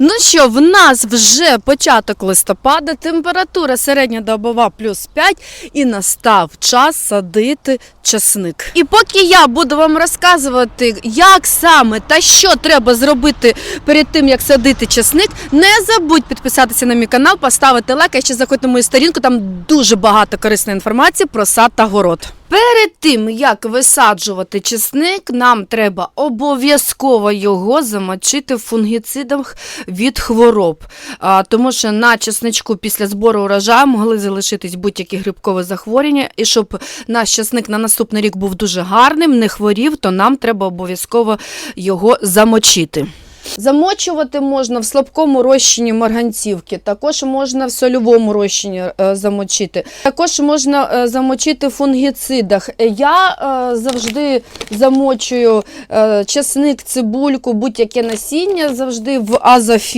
Ну що, в нас вже початок листопада, температура середня добова плюс 5 і настав час садити часник. І поки я буду вам розказувати, як саме та що треба зробити перед тим, як садити часник, не забудь підписатися на мій канал, поставити лайк, а ще заходь на мою сторінку, там дуже багато корисної інформації про сад та город. Перед тим, як висаджувати чесник, нам треба обов'язково його замочити в фунгіцидах від хвороб. А, тому що на чесничку після збору урожаю могли залишитись будь-які грибкові захворювання. І щоб наш чесник на наступний рік був дуже гарним, не хворів, то нам треба обов'язково його замочити. Замочувати можна в слабкому розчині марганцівки, також можна в сольовому розчині е, замочити. Також можна е, замочити в фунгіцидах. Я е, завжди замочую чесник, цибульку, будь-яке насіння завжди в азофі.